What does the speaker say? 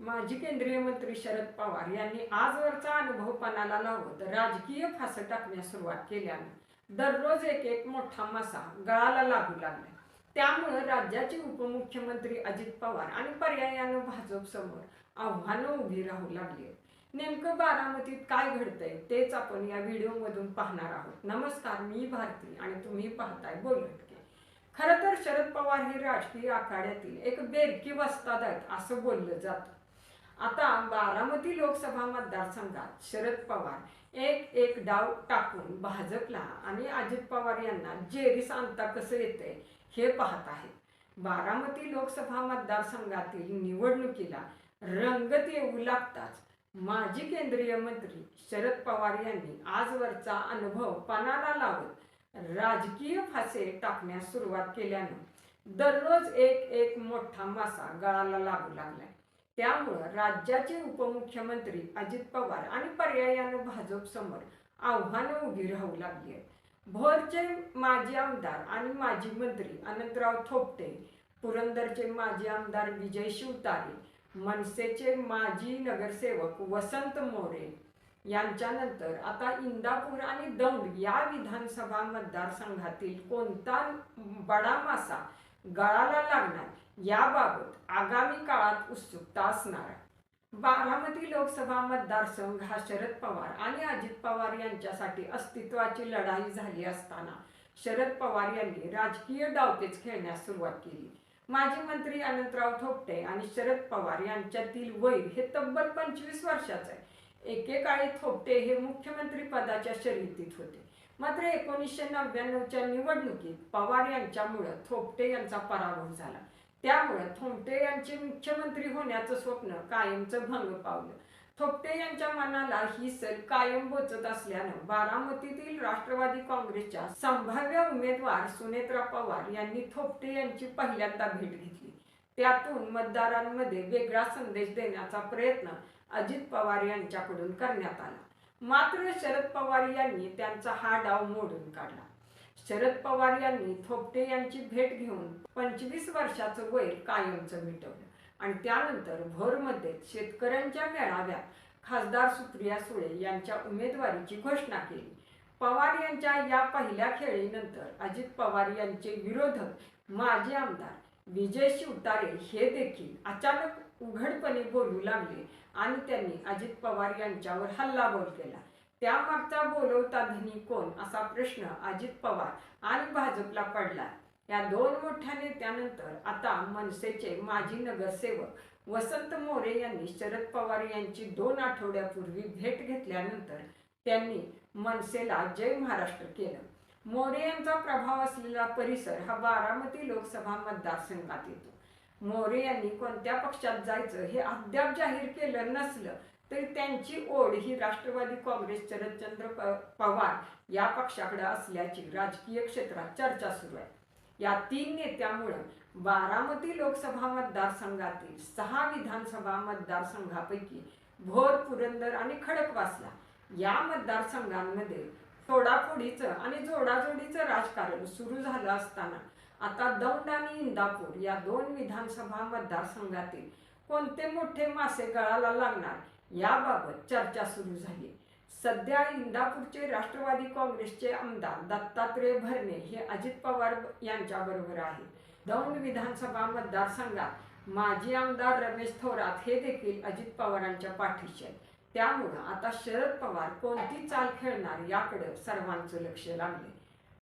माजी केंद्रीय मंत्री शरद पवार यांनी आजवरचा अनुभव पणाला लावत राजकीय फास टाकण्यास सुरुवात केल्याने दररोज एक एक मोठा मासा गळाला लागू लागला त्यामुळे राज्याचे उपमुख्यमंत्री अजित पवार आणि पर्यायानं भाजप समोर आव्हानं उभी राहू लागली नेमकं बारामतीत काय घडतंय तेच आपण या व्हिडिओमधून पाहणार आहोत. नमस्कार मी भारती आणि तुम्ही पाहताय बोलत की खरं तर शरद पवार हे राजकीय आखाड्यातील एक बेरकी वस्ताद आहेत असं बोललं जातं. आता बारामती लोकसभा मतदारसंघात शरद पवार एक एक डाव टाकून भाजपला आणि अजित पवार यांना जेरीस आणता कसं येतंय हे पाहत आहेत. बारामती लोकसभा मतदारसंघातील निवडणुकीला रंगत येऊ लागताच माजी केंद्रीय मंत्री शरद पवार यांनी आजवरचा अनुभव पणाला लावत राजकीय फासे टाकण्यास सुरुवात केल्यानं दररोज एक एक मोठा मासा गळाला लागू लागलाय. त्यामुळं राज्याचे उपमुख्यमंत्री अजित पवार आणि पर्यायानं भाजप समोर आव्हानं उभी राहू लागली आहेत. भोरचे माजी आमदार आणि माजी मंत्री अनंतराव थोपटे पुरंदरचे माजी आमदार विजय शिवतारे मनसेचे माजी नगरसेवक वसंत मोरे यांच्यानंतर आता इंदापूर आणि दौंड या विधानसभा मतदारसंघातील कोणता बडा मासा गळाला लागणार याबाबत आगामी काळात उत्सुकता असणार आहे. बारामती लोकसभा मतदारसंघ हा शरद पवार आणि अजित पवार यांच्यासाठी अस्तित्वाची लढाई झाली असताना शरद पवार यांनी राजकीय डावपेच खेळण्यास सुरुवात केली. माजी मंत्री अनंतराव थोपटे आणि शरद पवार यांच्यातील वैर हे तब्बल पंचवीस वर्षाचं आहे. एकेकाळी थोपटे हे मुख्यमंत्री पदाच्या शर्यतीत होते. मात्र एकोणीसशे नव्याण्णवच्या निवडणुकीत पवार यांच्यामुळं थोपटे यांचा पराभव झाला. त्यामुळे थोपटे यांचे मुख्यमंत्री होण्याचं स्वप्न कायमचं भंग पावलं. थोपटे यांच्या मनाला ही सल कायम बोचत असल्यानं बारामतीतील राष्ट्रवादी काँग्रेसच्या संभाव्य उमेदवार सुनेत्रा पवार यांनी थोपटे यांची पहिल्यांदा भेट घेतली. त्यातून मतदारांमध्ये वेगळा संदेश देण्याचा प्रयत्न अजित पवार यांच्याकडून करण्यात आला. मात्र शरद पवार यांनी त्यांचा हा डाव मोडून काढला. शरद पवार यांनी थोपटे यांची भेट घेऊन पंचवीस वर्षाचं वय कायमचं मिटवलं. आणि त्यानंतर भोरमध्ये शेतकऱ्यांच्या मेळाव्यात खासदार सुप्रिया सुळे यांच्या उमेदवारीची घोषणा केली. पवार यांच्या या पहिल्या खेळीनंतर अजित पवार यांचे विरोधक माजी आमदार विजय शिवतारे हे देखील अचानक उघडपणे बोलू लागले आणि त्यांनी अजित पवार यांच्यावर हल्लाबोल केला. त्यामागचा बोलवता धनी कोण? असा प्रश्न अजित पवार आणि भाजपला पडला. या दोन मोठ्या नेत्यानंतर आता मनसेचे माजी नगरसेवक वसंत मोरे यांनी शरद पवार यांची दोन आठवड्यापूर्वी भेट घेतल्यानंतर त्यांनी मनसेला जय महाराष्ट्र केलं. मोरे यांचा प्रभाव असलेला परिसर हा बारामती लोकसभा मतदारसंघात येतो. मोरे यांनी कोणत्या पक्षात जायचं हे अद्याप जाहीर केलं नसलं तरी त्यांची ओढ ही राष्ट्रवादी काँग्रेस शरदचंद्र पवार या पक्षाकडे असल्याची राजकीय क्षेत्रात चर्चा सुरू आहे. या तीन नेत्यामुळं बारामती लोकसभा मतदारसंघातील सहा विधानसभा मतदारसंघापैकी भोर पुरंदर आणि खडकवासला या मतदारसंघांमध्ये फोडाफोडीचं आणि जोडाजोडीचं राजकारण सुरू झालं असताना आता दौंड आणि इंदापूर या दोन विधानसभा मतदारसंघातील कोणते मोठे मासे गळाला लागणार याबाबत चर्चा सुरू झाली. सध्या इंदापूरचे राष्ट्रवादी काँग्रेसचे आमदार दत्तात्रय भरणे हे अजित पवार यांच्या बरोबर आहे. दौंड विधानसभा मतदारसंघात माजी आमदार रमेश थोरात हे देखील अजित पवारांच्या पाठीशी आहेत. त्यामुळं आता शरद पवार कोणती चाल खेळणार याकडे सर्वांचं लक्ष लागले